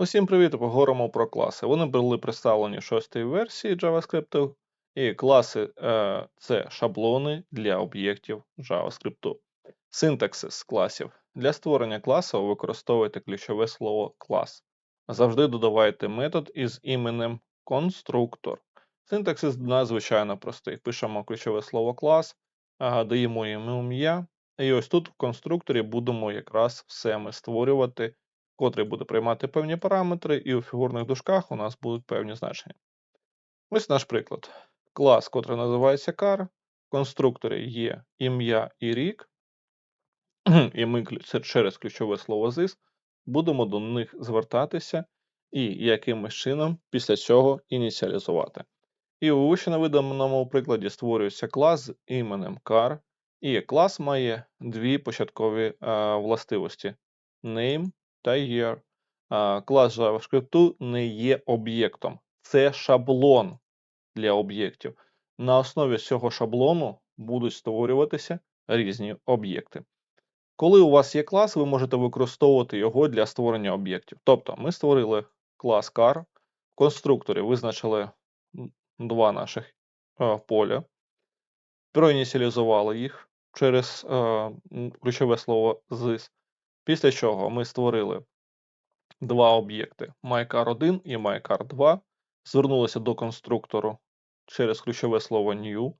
Усім привіт! Поговоримо про класи. Вони були представлені в шостій версії JavaScript, і класи е, це шаблони для об'єктів JavaScript. Синтаксис класів. Для створення класу використовуйте ключове слово клас. Завжди додавайте метод із іменем конструктор. Синтаксис надзвичайно простий. Пишемо ключове слово клас, даємо йому ім'я. І ось тут в конструкторі будемо якраз все ми створювати котрий буде приймати певні параметри, і у фігурних дужках у нас будуть певні значення. Ось наш приклад. Клас, котрий називається car, в конструкторі є ім'я і рік, і ми через ключове слово this будемо до них звертатися і якимось чином після цього ініціалізувати. І у вище наведеному прикладі створюється клас з іменем car, і клас має дві початкові а, властивості: name year. Клас JavaScript не є об'єктом, це шаблон для об'єктів. На основі цього шаблону будуть створюватися різні об'єкти. Коли у вас є клас, ви можете використовувати його для створення об'єктів. Тобто, ми створили клас car, в конструкторі визначили два наших е, поля, проініціалізували їх через е, ключове слово this. Після чого ми створили два об'єкти mycar1 і mycar2, звернулися до конструктору через ключове слово new,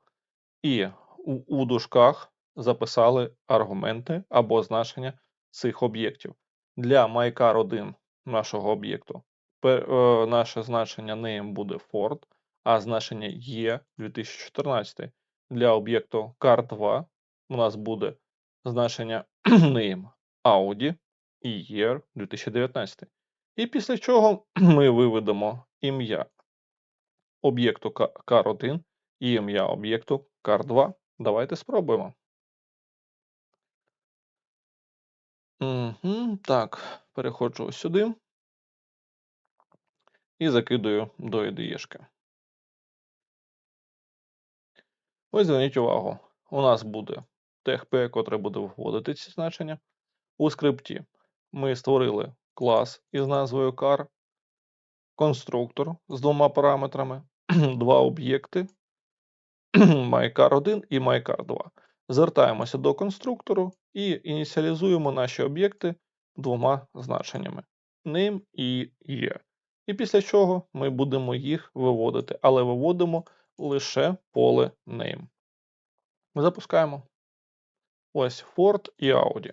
і у, у дужках записали аргументи або значення цих об'єктів. Для mycar1 нашого об'єкту е, наше значення name буде Ford, а значення є 2014. Для об'єкту car2 у нас буде значення name Audi Year 2019. І після чого ми виведемо ім'я об'єкту car1 і ім'я об'єкту car2. Давайте спробуємо. Угу, Так, переходжу ось сюди і закидую до IDE. Ось зверніть увагу, у нас буде TextP, котре буде вводити ці значення. У скрипті ми створили клас із назвою car, конструктор з двома параметрами, два об'єкти mycar1 і mycar2. Звертаємося до конструктору і ініціалізуємо наші об'єкти двома значеннями name і year. І після чого ми будемо їх виводити, але виводимо лише поле name. Запускаємо. Ось Ford і Audi.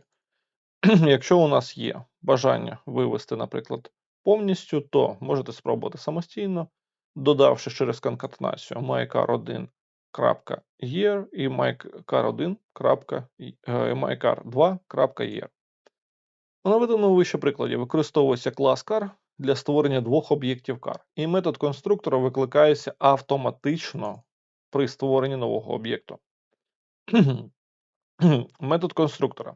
Якщо у нас є бажання вивести, наприклад, повністю, то можете спробувати самостійно, додавши через конкатенацію mycar1.year і mycar1.mycar2.year. У наведеному вище прикладі використовується клас car для створення двох об'єктів car, і метод конструктора викликається автоматично при створенні нового об'єкту. метод конструктора.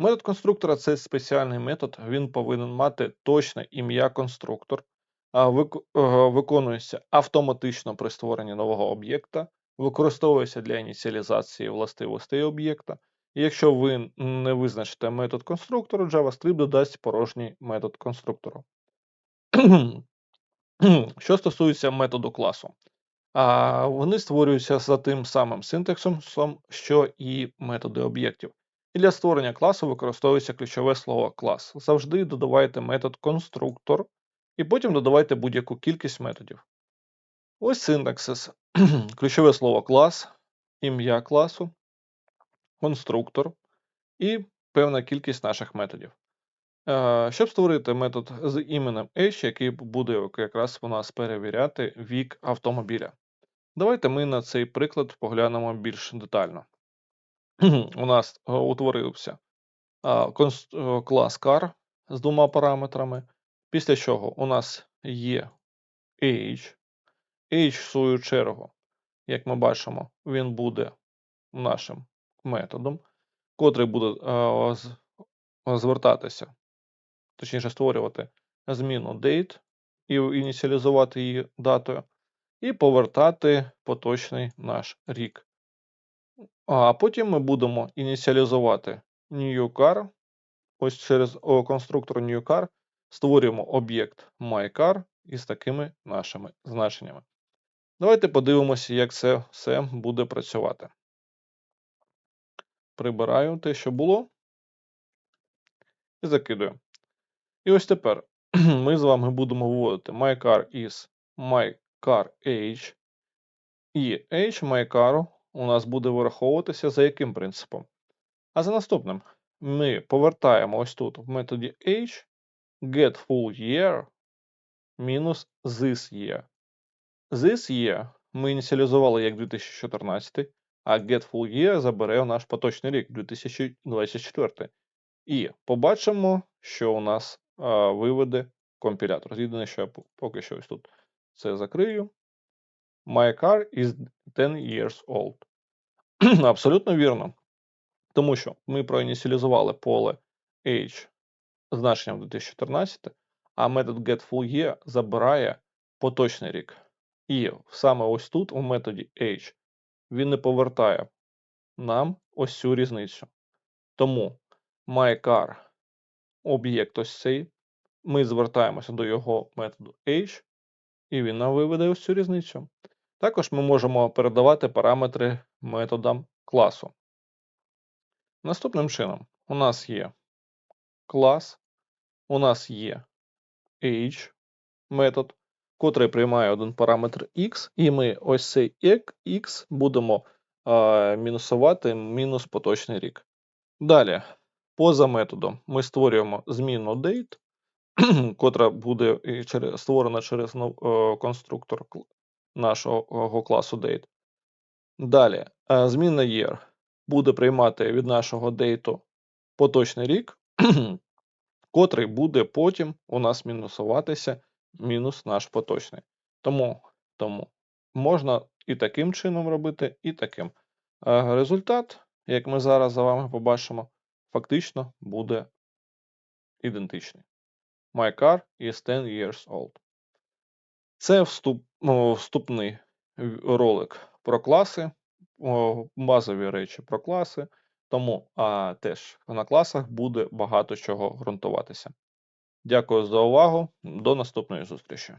Метод конструктора це спеціальний метод, він повинен мати точне ім'я конструктор, е, виконується автоматично при створенні нового об'єкта, використовується для ініціалізації властивостей об'єкта. І якщо ви не визначите метод конструктору, JavaScript додасть порожній метод конструктору. Що стосується методу класу, вони створюються за тим самим синтаксом, що і методи об'єктів. І для створення класу використовується ключове слово клас. Завжди додавайте метод конструктор, і потім додавайте будь-яку кількість методів. Ось синтаксис. Ключове слово клас, ім'я класу, конструктор і певна кількість наших методів. Е, щоб створити метод з іменем H, який буде якраз у нас перевіряти вік автомобіля. Давайте ми на цей приклад поглянемо більш детально у нас е, утворився е, клас car з двома параметрами, після чого у нас є age. Age, в свою чергу, як ми бачимо, він буде нашим методом, котрий буде е, звертатися, точніше створювати зміну date і ініціалізувати її датою, і повертати поточний наш рік. А потім ми будемо ініціалізувати newCar, ось через конструктор newCar, створюємо об'єкт myCar із такими нашими значеннями. Давайте подивимося, як це все буде працювати. Прибираю те, що було, і закидую. І ось тепер ми з вами будемо вводити myCar із myCar age, і age myCar у нас буде вираховуватися за яким принципом? А за наступним ми повертаємо ось тут в методі age get full year мінус this year. This year ми ініціалізували як 2014, а get full year забере наш поточний рік 2024. І побачимо, що у нас а, виведе компілятор. Єдине, що я поки що ось тут це закрию. My car is 10 years old. Абсолютно вірно. Тому що ми проініціалізували поле age значенням 2014, а метод getFullYear забирає поточний рік. І саме ось тут, у методі age, він не повертає нам ось цю різницю. Тому myCar об'єкт ось цей, ми звертаємося до його методу age, і він нам виведе ось цю різницю. Також ми можемо передавати параметри методам класу. Наступним чином, у нас є клас, у нас є age метод, котрий приймає один параметр x, і ми ось цей x будемо а, мінусувати мінус поточний рік. Далі, поза методом, ми створюємо зміну date, котра буде створена через е, конструктор нашого класу date. Далі, е, змінна year буде приймати від нашого дейту поточний рік, котрий буде потім у нас мінусуватися мінус наш поточний. Тому, тому можна і таким чином робити, і таким. Е, Результат, як ми зараз за вами побачимо, фактично буде ідентичний. My car is 10 years old. Це вступ, о, вступний ролик про класи, базові речі про класи. Тому а, теж на класах буде багато чого ґрунтуватися. Дякую за увагу. До наступної зустрічі.